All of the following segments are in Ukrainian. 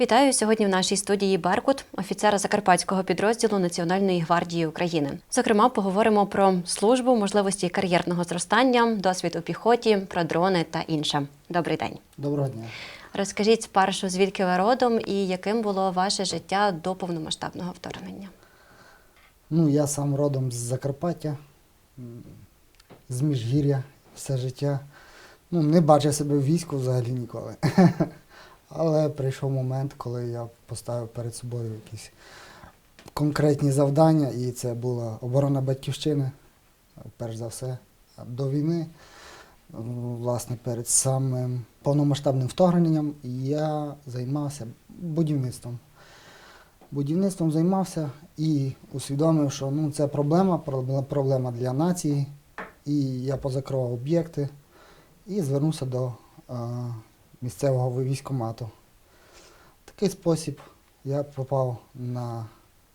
Вітаю сьогодні в нашій студії Беркут, офіцера закарпатського підрозділу Національної гвардії України. Зокрема, поговоримо про службу, можливості кар'єрного зростання, досвід у піхоті, про дрони та інше. Добрий день. Доброго дня. Розкажіть спершу, звідки ви родом і яким було ваше життя до повномасштабного вторгнення? Ну, я сам родом з Закарпаття, з Міжгір'я все життя. Ну, не бачив себе в війську взагалі ніколи. Але прийшов момент, коли я поставив перед собою якісь конкретні завдання, і це була оборона батьківщини, перш за все, до війни. Власне, перед самим повномасштабним вторгненням я займався будівництвом. Будівництвом займався і усвідомив, що ну, це проблема, проблема- проблема для нації. І я позакривав об'єкти і звернувся до е, місцевого військкомату. В такий спосіб я попав на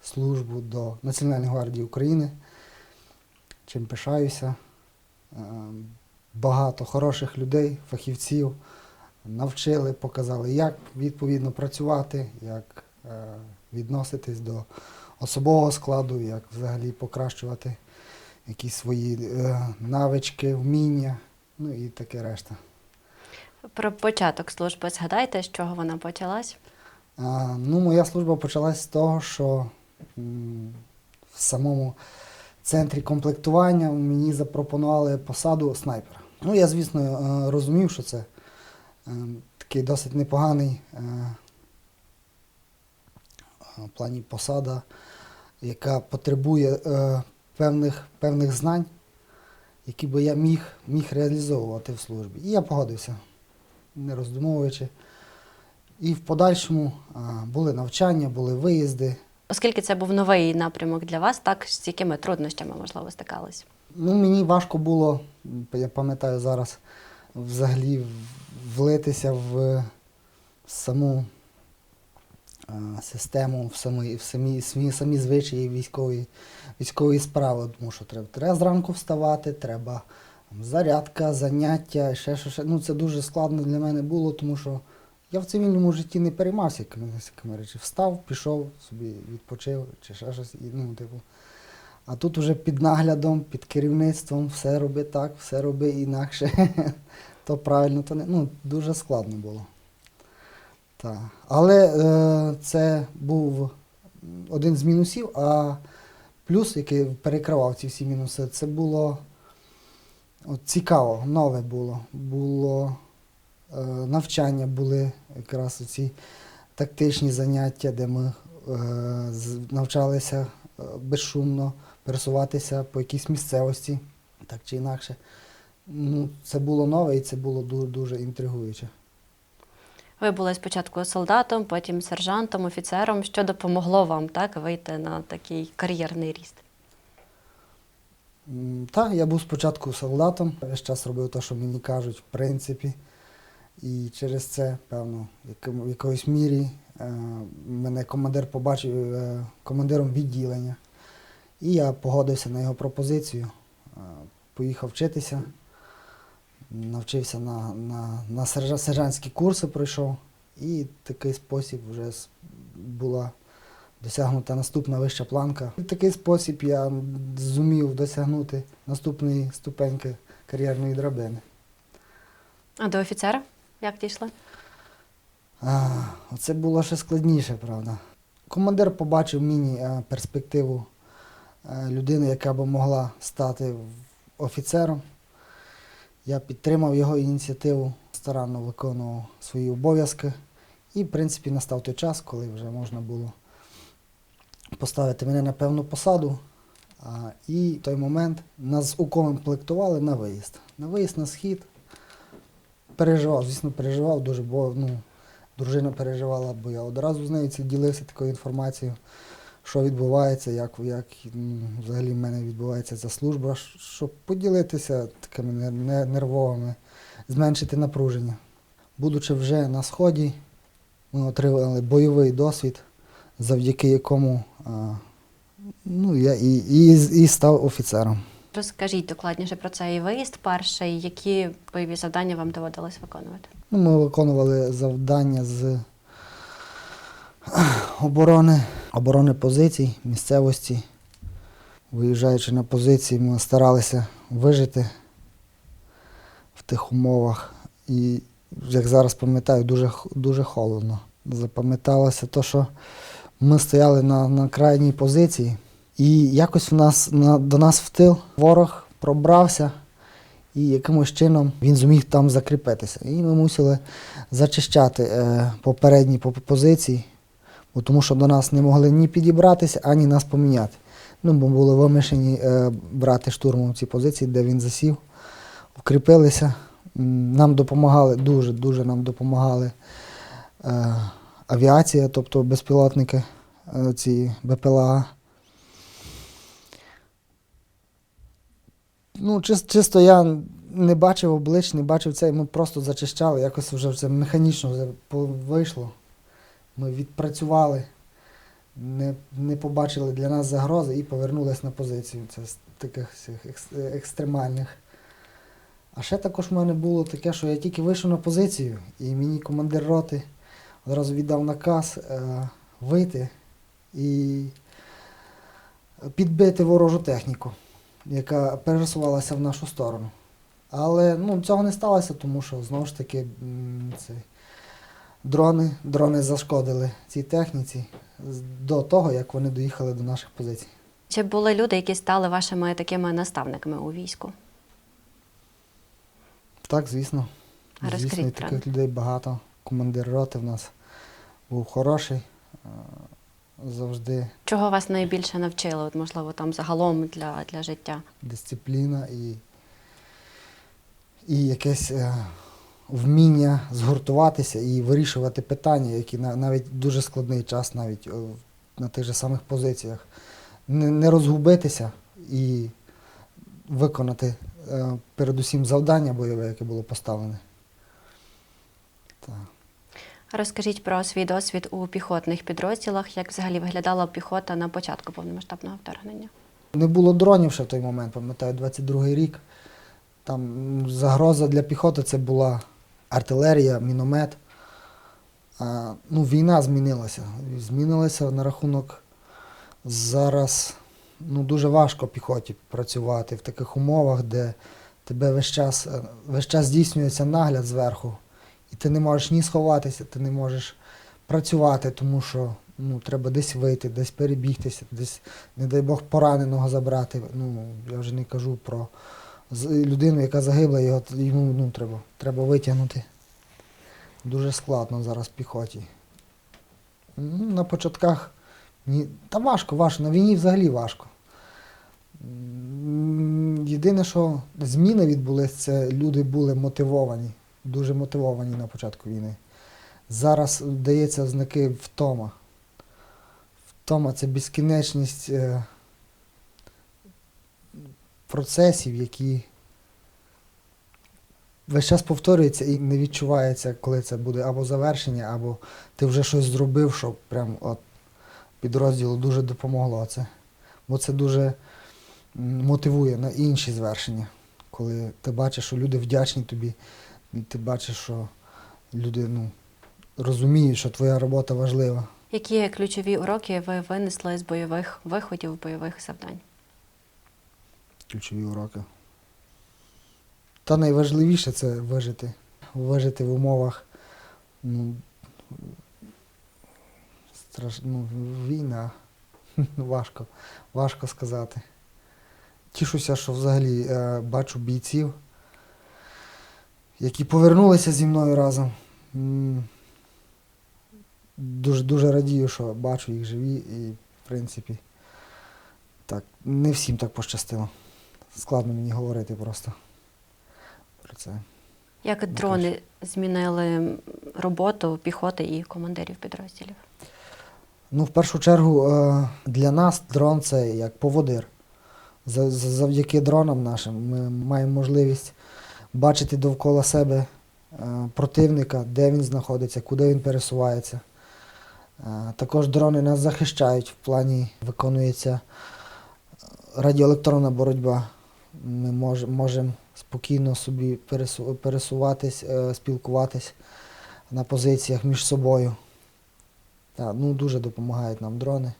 службу до Національної гвардії України, чим пишаюся. Е, Багато хороших людей, фахівців навчили, показали, як відповідно працювати, як е, відноситись до особового складу, як взагалі покращувати якісь свої е, навички, вміння, ну і таке решта. Про початок служби згадайте, з чого вона почалась? А, ну, моя служба почалась з того, що в самому центрі комплектування мені запропонували посаду снайпера. Ну, я, звісно, е, розумів, що це е, такий досить непоганий е, в плані посада, яка потребує певних, певних знань, які би я міг, міг реалізовувати в службі. І я погодився, не роздумовуючи. І в подальшому були навчання, були виїзди. Оскільки це був новий напрямок для вас, так з якими труднощами можливо стикались? Ну, мені важко було, я пам'ятаю зараз, взагалі влитися в саму систему, в самі, в самі, самі, самі звичаї військової, військової справи, тому що треба, треба зранку вставати, треба зарядка, заняття, ще що. Ще. Ну, це дуже складно для мене було, тому що я в цивільному житті не переймався такими речами. Встав, пішов, собі відпочив чи ще щось. І, ну, типу, а тут уже під наглядом, під керівництвом, все роби так, все роби інакше. то правильно, то не. Ну, дуже складно було. Так. Але е, це був один з мінусів, а плюс, який перекривав ці всі мінуси, це було от, цікаво, нове було. Було е, навчання, були якраз ці тактичні заняття, де ми е, навчалися е, безшумно пересуватися по якійсь місцевості, так чи інакше. Ну, це було нове і це було дуже, дуже інтригуюче. Ви були спочатку солдатом, потім сержантом, офіцером. Що допомогло вам так вийти на такий кар'єрний ріст? Так, я був спочатку солдатом, весь час робив те, що мені кажуть, в принципі. І через це, певно, в якоїсь мірі е, мене командир побачив е, командиром відділення. І я погодився на його пропозицію. Е, Поїхав вчитися, навчився на, на, на сержантські курси пройшов. І такий спосіб вже була досягнута наступна вища планка. В такий спосіб я зумів досягнути наступної ступеньки кар'єрної драбини. А до офіцера як дійшли? А, Це було ще складніше, правда. Командир побачив мені е, перспективу е, людини, яка би могла стати офіцером. Я підтримав його ініціативу, старанно виконував свої обов'язки. І, в принципі, настав той час, коли вже можна було поставити мене на певну посаду. І в той момент нас укомплектували на виїзд. На виїзд на схід. Переживав, звісно, переживав дуже, бо ну, дружина переживала, бо я одразу з нею ділився такою інформацією, що відбувається, як, як взагалі в мене відбувається ця служба, щоб поділитися такими нервовими, зменшити напруження. Будучи вже на сході, ми отримали бойовий досвід, завдяки якому ну, я і, і, і став офіцером. Розкажіть докладніше про цей виїзд перший, які бойові завдання вам доводилось виконувати? Ну, ми виконували завдання з оборони, оборони позицій, місцевості. Виїжджаючи на позиції, ми старалися вижити в тих умовах. І, як зараз пам'ятаю, дуже, дуже холодно. Запам'яталося те, що ми стояли на, на крайній позиції, і якось в нас, на, до нас в тил ворог пробрався, і якимось чином він зміг там закріпитися. І ми мусили зачищати е, попередні позиції, бо тому що до нас не могли ні підібратися, ані нас поміняти. Ну, бо були вимушені е, брати штурмом ці позиції, де він засів, укріпилися. Нам допомагали, дуже, дуже нам допомагали е, авіація, тобто безпілотники, е, ці БПЛА. Ну, чисто я не бачив облич, не бачив це, ми просто зачищали, якось вже це механічно вже вийшло. Ми відпрацювали, не, не побачили для нас загрози і повернулись на позицію. Це з таких екстремальних. А ще також в мене було таке, що я тільки вийшов на позицію, і мені командир роти одразу віддав наказ е, вийти і підбити ворожу техніку, яка пересувалася в нашу сторону. Але ну, цього не сталося, тому що знову ж таки це, дрони, дрони зашкодили цій техніці до того, як вони доїхали до наших позицій. Чи були люди, які стали вашими такими наставниками у війську? Так, звісно. А Звісно, і таких людей багато. Командир роти в нас був хороший. е, Завжди Чого вас найбільше навчили? От, можливо, там загалом для, для життя? дисципліна і, і якесь е, вміння згуртуватися і вирішувати питання, які на, навіть дуже складний час, навіть е, на тих же самих позиціях. Не, не розгубитися і виконати е, передусім завдання бойове, яке було поставлене. Так. Розкажіть про свій досвід у піхотних підрозділах, як взагалі виглядала піхота на початку повномасштабного вторгнення? Не було дронів ще в той момент, пам'ятаю, 22-й рік. Там загроза для піхоти це була артилерія, міномет. А, ну, війна змінилася. Змінилася на рахунок зараз ну, дуже важко піхоті працювати в таких умовах, де тебе весь час, весь час здійснюється нагляд зверху. І ти не можеш ні сховатися, ти не можеш працювати, тому що ну, треба десь вийти, десь перебігтися, десь не дай Бог, пораненого забрати. Ну, я вже не кажу про людину, яка загибла, його, йому ну, треба, треба витягнути. Дуже складно зараз в піхоті. Ну, на початках ні, та важко, важко. На війні взагалі важко. Єдине, що зміни відбулись, це люди були мотивовані, дуже мотивовані на початку війни. Зараз дається знаки втома. Втома це безкінечність е, процесів, які весь час повторюються і не відчувається, коли це буде або завершення, або ти вже щось зробив, що прям от підрозділу дуже допомогло це. Бо це дуже мотивує на інші звершення. Коли ти бачиш, що люди вдячні тобі, і ти бачиш, що люди ну, розуміють, що твоя робота важлива. Які ключові уроки ви винесли з бойових виходів, бойових завдань? ключові уроки. Та найважливіше це вижити. Вижити в умовах ну, страш... ну, війна. Важко, важко сказати. Тішуся, що взагалі е, бачу бійців, які повернулися зі мною разом. Дуже, дуже радію, що бачу їх живі і, в принципі, так, не всім так пощастило. Складно мені говорити просто про це. Як дрони змінили роботу піхоти і командирів підрозділів? Ну, в першу чергу, е, для нас дрон це як поводир. За- за- Завдяки дронам нашим ми маємо можливість бачити довкола себе е, противника, де він знаходиться, куди він пересувається. Е, Також дрони нас захищають в плані виконується радіоелектронна боротьба. Ми мож- можемо спокійно собі пересуватись, е, спілкуватись на позиціях між собою. Так, ну, дуже допомагають нам дрони.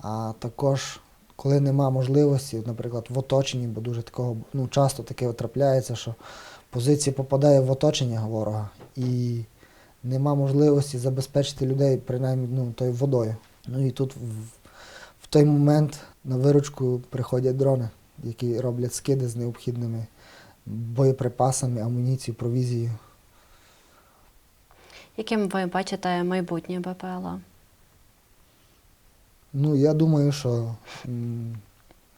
А також, коли нема можливості, наприклад, в оточенні, бо дуже такого, ну, часто таке трапляється, що позиція попадає в оточення ворога і нема можливості забезпечити людей принаймні ну, тою водою. Ну і тут в, в той момент на виручку приходять дрони, які роблять скиди з необхідними боєприпасами, амуніцією, провізією. Яким ви бачите майбутнє БПЛА? Ну, я думаю, що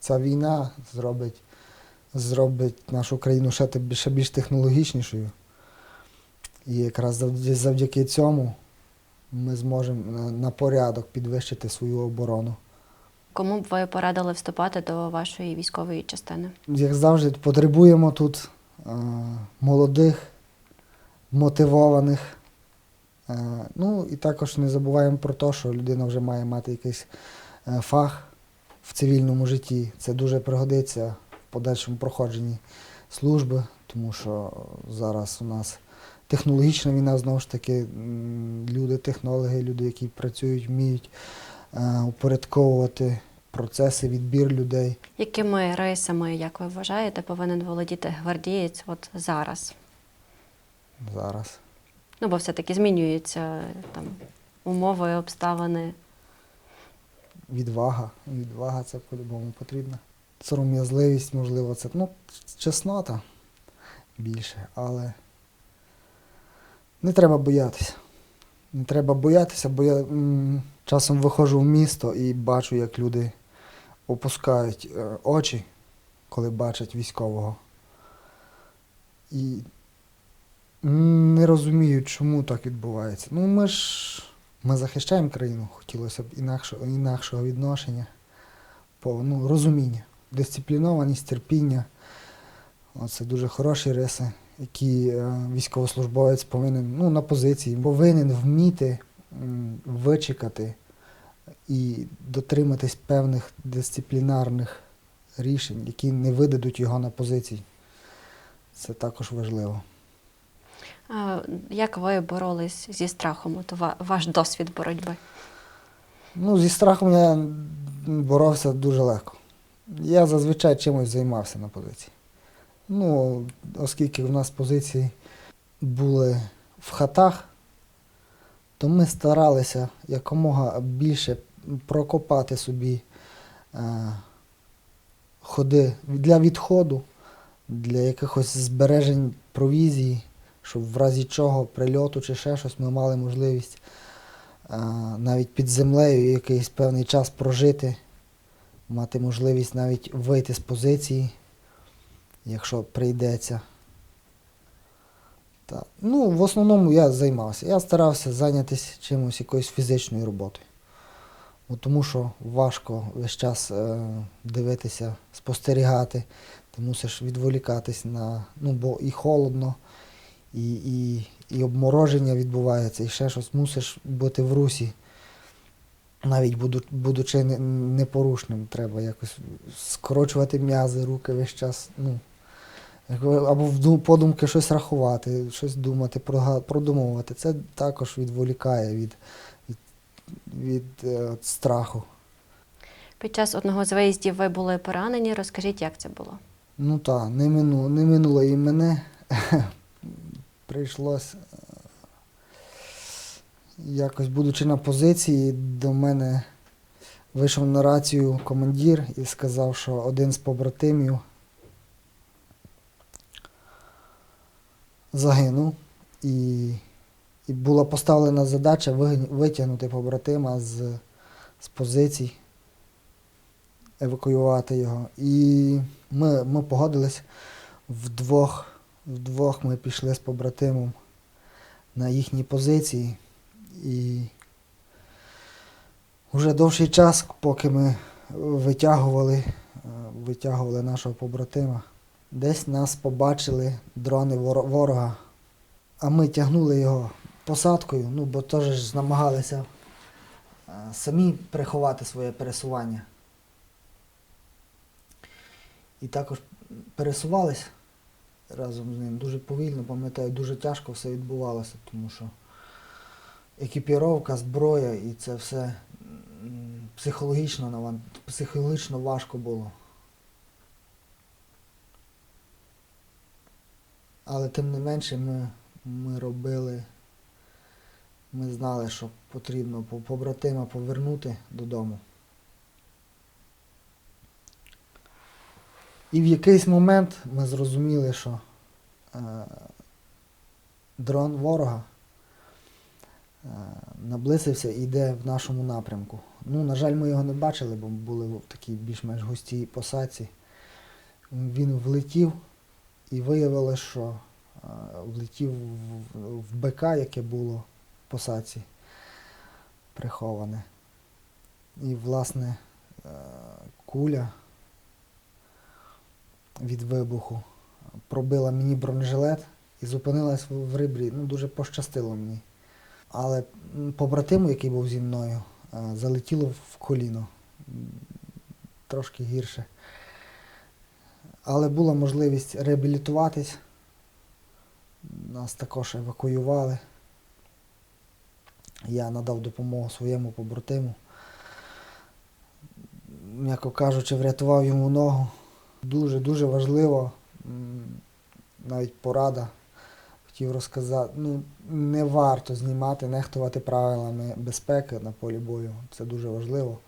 ця війна зробить, зробить нашу країну ще, ще більш технологічнішою. І якраз завдяки, цьому ми зможемо на, на порядок підвищити свою оборону. Кому б ви порадили вступати до вашої військової частини? Як завжди, потребуємо тут е, молодих, мотивованих. Е, ну і також не забуваємо про те, що людина вже має мати якийсь е, фах в цивільному житті. Це дуже пригодиться в подальшому проходженні служби, тому що зараз у нас технологічна війна, знову ж таки, люди, технологи, люди, які працюють, вміють е, упорядковувати процеси, відбір людей. Якими рисами, як ви вважаєте, повинен володіти гвардієць от зараз? зараз. Ну, бо все-таки змінюються там умови, обставини. Відвага. Відвага це по-любому потрібна. Сором'язливість, можливо, це ну, чеснота більше, але не треба боятися. Не треба боятися, бо я м, часом виходжу в місто і бачу, як люди опускають е, очі, коли бачать військового. І не розуміють, чому так відбувається. Ну, ми ж ми захищаємо країну, хотілося б інакшого, інакшого відношення, по, ну, розуміння, дисциплінованість, терпіння. Це дуже хороші риси, які е, військовослужбовець повинен ну, на позиції, повинен вміти вичекати і дотриматись певних дисциплінарних рішень, які не видадуть його на позиції. Це також важливо. Як ви боролись зі страхом? От ваш досвід боротьби? Ну, зі страхом я боровся дуже легко. Я зазвичай чимось займався на позиції. Ну, оскільки в нас позиції були в хатах, то ми старалися якомога більше прокопати собі е, ходи для відходу, для якихось збережень провізії, щоб в разі чого прильоту чи ще щось ми мали можливість а, навіть під землею якийсь певний час прожити, мати можливість навіть вийти з позиції, якщо прийдеться. Та, ну, в основному я займався. Я старався зайнятися чимось якоюсь фізичною роботою. Бо тому що важко весь час е, дивитися, спостерігати, ти мусиш відволікатись на. Ну, бо і холодно, і, і, і обмороження відбувається, і ще щось мусиш бути в русі. Навіть буду, будучи непорушним, треба якось скорочувати м'язи, руки весь час. Ну, або вду- подумки щось рахувати, щось думати, продумувати. Це також відволікає від, від, від е, от страху. Під час одного з виїздів ви були поранені. Розкажіть, як це було? Ну так, не, мину, не минуло і мене. Прийшлось е, якось, будучи на позиції, до мене вийшов на рацію командир і сказав, що один з побратимів загинув. І, і була поставлена задача витягнути побратима з, з позицій евакуювати його. І ми, ми погодились вдвох, вдвох ми пішли з побратимом на їхні позиції. І вже довший час, поки ми витягували, е, витягували нашого побратима, десь нас побачили дрони ворога, а ми тягнули його посадкою, ну бо теж намагалися е, самі приховати своє пересування. І також пересувались разом з ним дуже повільно, пам'ятаю, дуже тяжко все відбувалося, тому що екіпіровка, зброя, і це все психологічно, психологічно важко було. Але тим не менше ми, ми робили, ми знали, що потрібно побратима повернути додому. І в якийсь момент ми зрозуміли, що е, дрон ворога е, наблизився і йде в нашому напрямку. Ну, на жаль, ми його не бачили, бо були в такій більш-менш густій посадці. Він влетів і виявилося, що е, влетів в, в БК, яке було в посадці приховане. І, власне, е, куля від вибуху пробила мені бронежилет і зупинилась в ребрі. Ну, дуже пощастило мені. Але побратиму, який був зі мною, е, залетіло в коліно. Трошки гірше. Але була можливість реабілітуватись. Нас також евакуювали. Я надав допомогу своєму побратиму. М'яко кажучи, врятував йому ногу. Дуже-дуже важливо, навіть порада хотів розказати. Ну, не варто знімати, нехтувати правилами безпеки на полі бою. Це дуже важливо.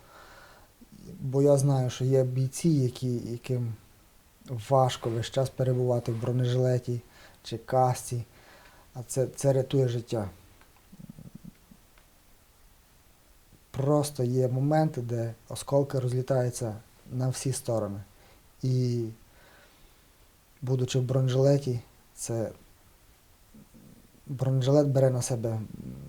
Бо я знаю, що є бійці, які, яким важко весь час перебувати в бронежилеті чи касті, а це, це рятує життя. Просто є моменти, де осколки розлітаються на всі сторони. І будучи в бронежилеті, це бронежилет бере на себе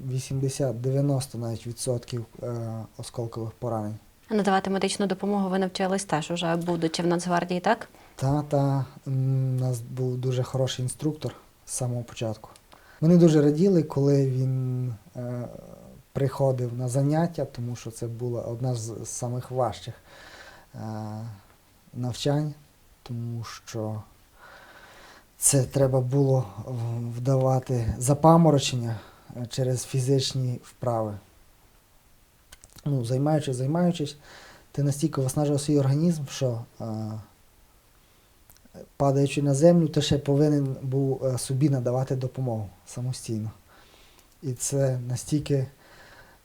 80-90 навіть відсотків е, осколкових поранень. А Надавати медичну допомогу ви навчились теж уже, будучи в Нацгвардії, так? Та, та у нас був дуже хороший інструктор з самого початку. Вони дуже раділи, коли він е, приходив на заняття, тому що це була одна з з самих важчих е, навчань, тому що це треба було вдавати запаморочення е, через фізичні вправи. Ну, займаючись, займаючись, ти настільки виснажував свій організм, що е, падаючи на землю, ти ще повинен був е, собі надавати допомогу самостійно. І це настільки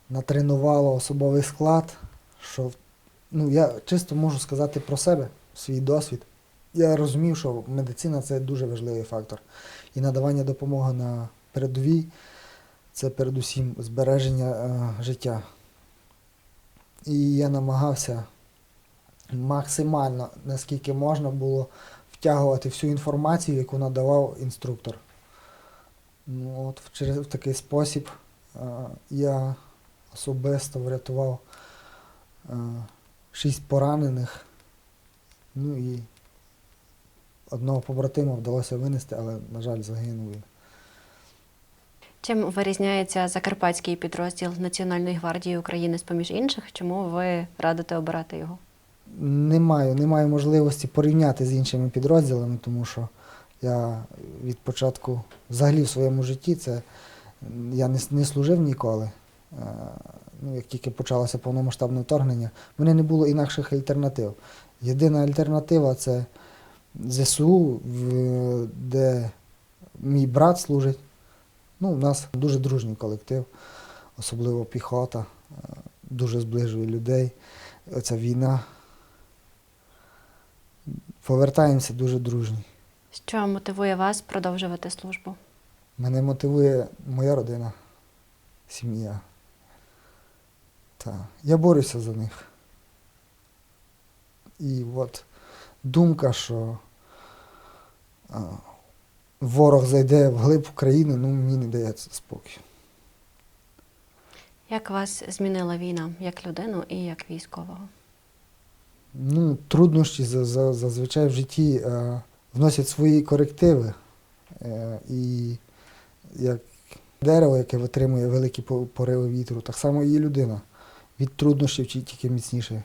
натренувало особовий склад, що ну, я чисто можу сказати про себе, свій досвід. Я розумів, що медицина це дуже важливий фактор. І надавання допомоги на передовій це передусім збереження е, життя. І я намагався максимально, наскільки можна було, втягувати всю інформацію, яку надавав інструктор. Ну, от через в такий спосіб е, я особисто врятував е, шість поранених. Ну і одного побратима вдалося винести, але, на жаль, загинув він. Чим вирізняється закарпатський підрозділ Національної гвардії України з поміж інших? Чому ви радите обирати його? Не маю, не маю можливості порівняти з іншими підрозділами, тому що я від початку, взагалі в своєму житті, це я не, не служив ніколи. Ну, як тільки почалося повномасштабне вторгнення, в мене не було інакших альтернатив. Єдина альтернатива це ЗСУ, де мій брат служить. Ну, у нас дуже дружній колектив, особливо піхота, е, дуже зближує людей. Оця війна повертаємося дуже дружні. Що мотивує вас продовжувати службу? Мене мотивує моя родина, сім'я. Та. Я борюся за них. І от думка, що а, ворог зайде в глиб України, ну мені не дається спокою. Як вас змінила війна як людину і як військового? Ну, труднощі за- за- зазвичай в житті е, вносять свої корективи. Е, і як дерево, яке витримує великі пориви вітру, так само і людина. Від труднощів ті- тільки міцніше.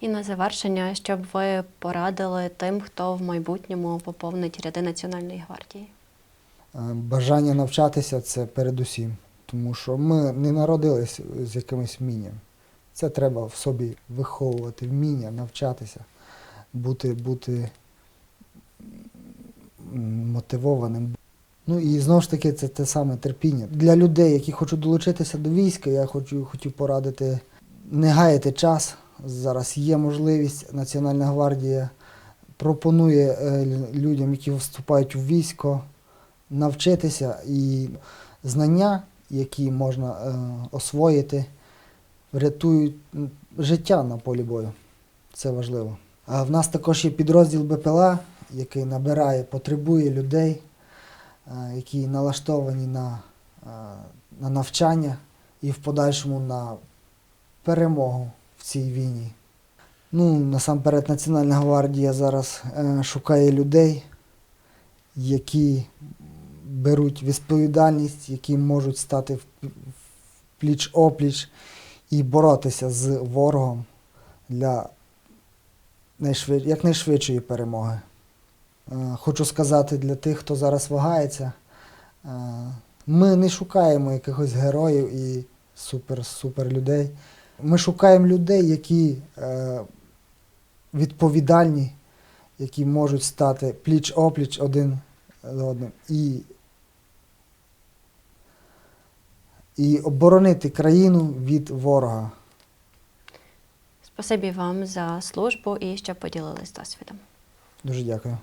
І на завершення, що б ви порадили тим, хто в майбутньому поповнить ряди Національної гвардії? бажання навчатися це передусім. Тому що ми не народились з якимось вмінням. Це треба в собі виховувати, вміння, навчатися, бути, бути мотивованим. Ну і знову ж таки, це те саме терпіння. Для людей, які хочуть долучитися до війська, я хочу, хотів порадити не гаяти час. Зараз є можливість. Національна гвардія пропонує е, людям, які вступають у військо, навчитися і знання, які можна е, освоїти, врятують життя на полі бою. Це важливо. А в нас також є підрозділ БПЛА, який набирає, потребує людей, які налаштовані на, е, на навчання і в подальшому на перемогу в цій війні. Ну, насамперед, Національна гвардія зараз е, шукає людей, які беруть відповідальність, які можуть стати в пліч опліч і боротися з ворогом для найшвид... якнайшвидшої перемоги. Е, Хочу сказати для тих, хто зараз вагається, е, ми не шукаємо якихось героїв і супер-супер людей. Ми шукаємо людей, які е, відповідальні, які можуть стати пліч-опліч один з одним і, і оборонити країну від ворога. Спасибі вам за службу і що поділились досвідом. Дуже дякую.